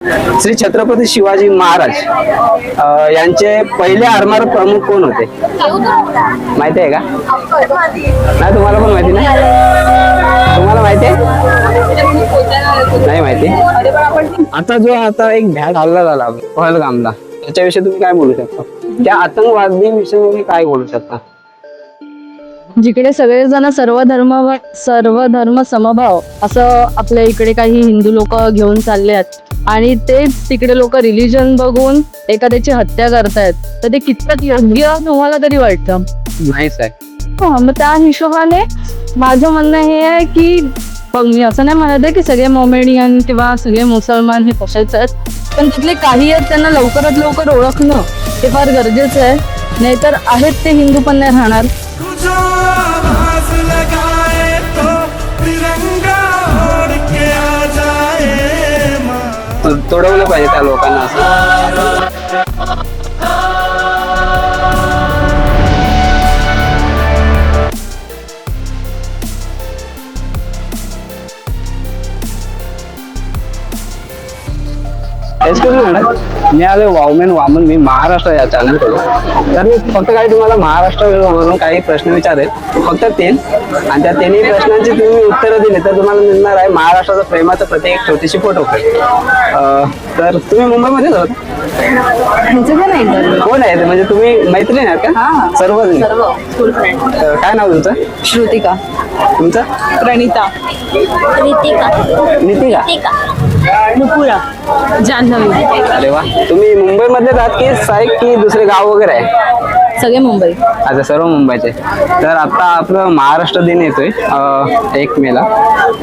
श्री छत्रपती शिवाजी महाराज यांचे पहिले आरमार प्रमुख कोण होते? माहिती आहे का? नाही तुम्हाला पण माहिती नाही तुम्हाला माहिती आहे? नाही माहिती. आता जो आता एक भ्याड हल्ला झाला पहलगामला. त्याच्याविषयी तुम्ही काय बोलू शकता? त्या आतंकवादी विषयी तुम्ही काय बोलू शकता? जिकडे सगळेजण सर्व धर्म सर्व धर्म समभाव असं आपल्या इकडे काही हिंदू लोक घेऊन चालले आहेत आणि तेच तिकडे लोक रिलिजन बघून एखाद्याची हत्या करतायत तर ते कितपत योग्य तुम्हाला तरी वाटतं? नाहीच आहे हा, मग त्या हिशोबाने माझं म्हणणं हे आहे की बघ मी असं नाही म्हणत आहे की सगळे मोमेडियन किंवा सगळे मुसलमान हे तसेच आहेत पण तिथले काही आहेत त्यांना लवकरात लवकर ओळखणं हे फार गरजेचं आहे. नाहीतर आहेत ते हिंदू पण नाही राहणार. आवाज तोडवलं पाहिजे त्या लोकांना असं. मी आलो वावमेन वामन मी महाराष्ट्र या चॅनल तर मी फक्त काही तुम्हाला महाराष्ट्र म्हणून काही प्रश्न विचारेल. फक्त तीन. आणि त्या तिन्ही प्रश्नांची तुम्ही उत्तरं दिली तर तुम्हाला मिळणार आहे महाराष्ट्राचं प्रेमाचं प्रत्येक एक छोटीशी फोटो तर तुम्ही मुंबईमध्येच होत कोण आहे ते? म्हणजे तुम्ही मैत्रीण आहेत का? सर्वजण. तर काय नाव तुमचं? श्रुतिका. तुमचं? प्रणिता. नितिका. नुपुरा जान्हवी. अरे वा. तुम्ही मुंबईमध्येच आहात की साहेब की दुसरे गाव वगैरे आहे? सगळे मुंबई. अच्छा सर्व मुंबईचे. तर आता आपलं महाराष्ट्र दिन येतोय अं, एक मेला.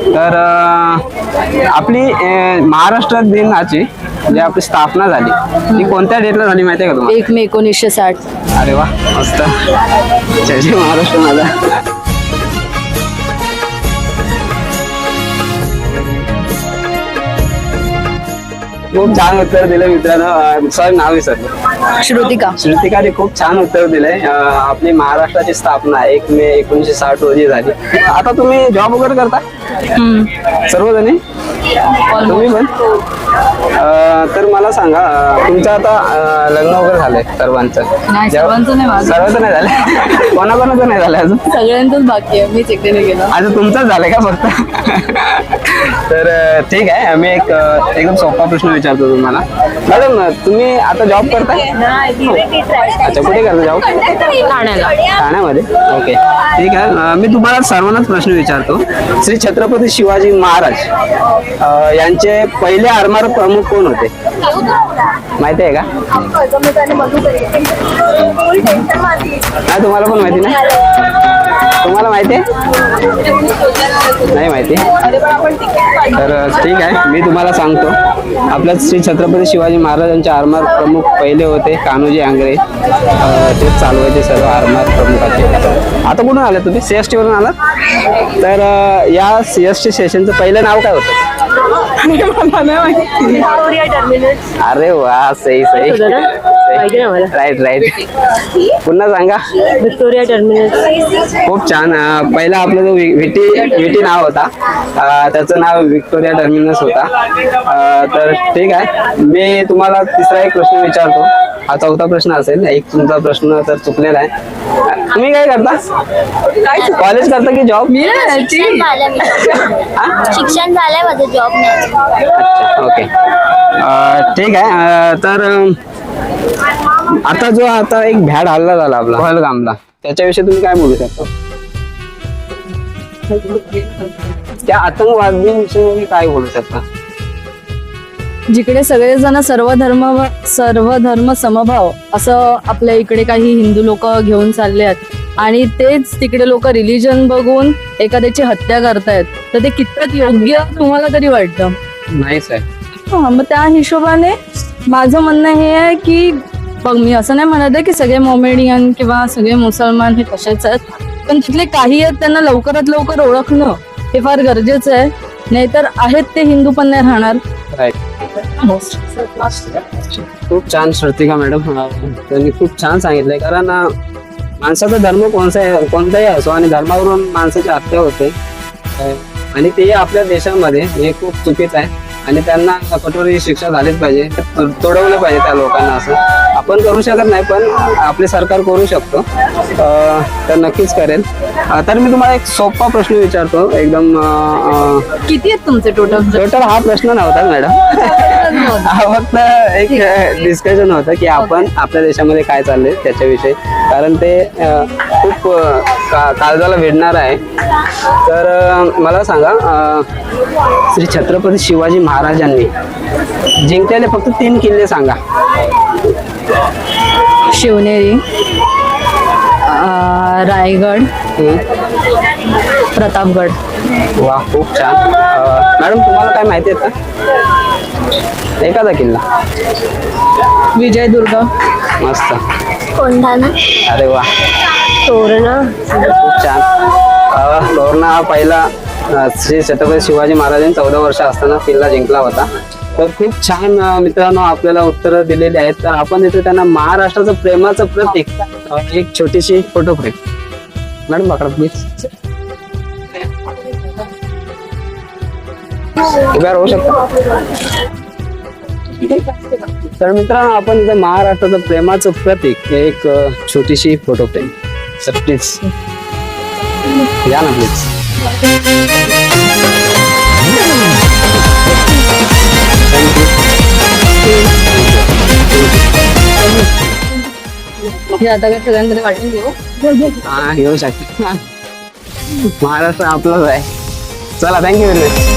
तर अं, आपली अं, महाराष्ट्र दिनाची जी आपली स्थापना झाली ती कोणत्या डेटला झाली माहिती आहे का तुम्हाला? एक मे एकोणीसशे साठ. अरे वा मस्त. जय जय महाराष्ट्र माझा. खूप छान उत्तर दिलं मित्रांनो. सर नाव आहे सर. श्रुतिका. श्रुतिकाने खूप छान उत्तर दिलंय. आपली महाराष्ट्राची स्थापना एक मे एकोणीसशे साठ रोजी झाली. आता तुम्ही जॉब वगैरे करता? सर्वजणी? तुम्ही पण? तर मला सांगा तुमचं आता लग्न वगैरे झालंय सर्वांचं. सर्वांचं नाही माझं. सर्वांचं नाही झालं? कोणाकोणाचं नाही झालं अजून? सगळ्यांचंच बाकी आहे. मीच एकट्याने गेलो. आता तुमचंच झालंय का फक्त? तर ठीक आहे. आम्ही एक एकदम सोपा प्रश्न विचारतो तुम्हाला. मॅडम तुम्ही आता जॉब करताय? अच्छा कुठे करता? ठाण्याला ठाण्यामध्ये ओके. ठीक आहे. मी तुम्हाला सर्वांनाच प्रश्न विचारतो. श्री छत्रपती शिवाजी महाराज यांचे पहिले आरमार प्रमुख कोण होते? माहिती आहे का? नाही तुम्हाला पण माहिती नाही? तुम्हाला माहिती आहे? नाही माहिती. तर ठीक आहे. मी तुम्हाला सांगतो. आपल्या श्री छत्रपती शिवाजी महाराजांचे आरमार प्रमुख पहिले होते. कान्होजी आंग्रे तेच चालवायचे सर्व आरमार प्रमुखाचे. आता कुठून आले तुम्ही? सी एस टीवरून आलात? तर या सी एस टी स्टेशनचं पहिलं नाव काय होतं? अरे वा सही सही राईट राईट पुन्हा सांगा. Victoria Terminus. खूप छान. अं, पहिला आपला जो वि- विटी विटी नाव होता अं, त्याचं नाव विक्टोरिया टर्मिनस होता. अं, तर ठीक आहे. मी तुम्हाला तिसरा एक प्रश्न विचारतो. हा चौथा प्रश्न असेल. एक तुमचा प्रश्न तर चुकलेला आहे. तुम्ही काय करता? कॉलेज करता की जॉब? शिक्षण झालं मी. शिक्षण झालंय माझं जॉब नाही. अच्छा ओके. अं, ठीक आहे. अं, तर आता जो आता एक भ्याड हल्ला झाला आपला. पहलगामला. त्याच्याविषयी तुम्ही काय बोलू शकता? त्या आतंकवादीविषयी तुम्ही काय बोलू शकता? जिकडे सगळेजण सर्व धर्म सर्व धर्म समभाव असं आपल्या इकडे काही हिंदू लोक घेऊन चालले आहेत आणि तेच तिकडे लोक रिलिजन बघून एखाद्याची हत्या करतायत. तर ते कितपत योग्य तुम्हाला तरी वाटतं? नाहीच आहे हा, मग त्या हिशोबाने माझं म्हणणं हे आहे की बघ मी असं नाही म्हणत आहे की सगळे मोमेडियन किंवा सगळे मुसलमान हे तसेच आहेत. पण तिथले काही आहेत त्यांना लवकरात लवकर ओळखणं हे फार गरजेचं आहे. नाहीतर आहेत ते हिंदू पण नाही राहणार. खूप छान श्रुतिका मॅडम त्यांनी खूप छान सांगितलंय. कारण माणसाचा धर्म कोणता कोणताही असो आणि धर्मावरून माणसाची हत्या होते. आणि ते आपल्या देशामध्ये हे खूप चुकीचं आहे. आणि त्यांना कठोर शिक्षा झालीच पाहिजे. तोडवलं पाहिजे त्या लोकांना असं. आपण करू शकत नाही पण आपले सरकार करू शकतो. तर नक्कीच करेल. तर मी तुम्हाला एक सोपा प्रश्न विचारतो. एकदम किती आहेत तुमचे टोटल टोटल हा प्रश्न नव्हता मॅडम फक्त एक डिस्कशन होतं की आपण आपल्या देशामध्ये काय चाललंय त्याच्याविषयी. कारण ते खूप काळजाला भिडणार आहे. तर मला सांगा श्री छत्रपती शिवाजी महाराजांनी जिंकलेले फक्त तीन किल्ले सांगा. शिवनेरी रायगड? प्रतापगड. वा खूप छान. मॅडम तुम्हाला काय माहिती आहे का एखादा किल्ला. विजयदुर्ग. मस्त. कोंढाणा. अरे वा. तोरणा. खूप छान. अ, तोरणा हा पहिला अ, श्री छत्रपती शिवाजी महाराजांनी चौदा वर्ष असताना किल्ला जिंकला होता. तर खूप छान अ, मित्रांनो आपल्याला उत्तरं दिलेली आहेत. तर आपण इथे त्यांना महाराष्ट्राचं प्रेमाचं प्रतीक अ, एक छोटीशी फोटो फ्रेम मॅडम पकडा प्लीज उभ्या राहू शकता. तर मित्रांनो आपण इथे महाराष्ट्राचं प्रेमाचं प्रतीक एक छोटीशी फोटो फ्रेम तर प्लीज या ना प्लीज आता काय सगळ्यांमध्ये वाटून घेऊ? हा घेऊ शकते. महाराष्ट्र आपलाच आहे. चला थँक्यू व्हेरी मच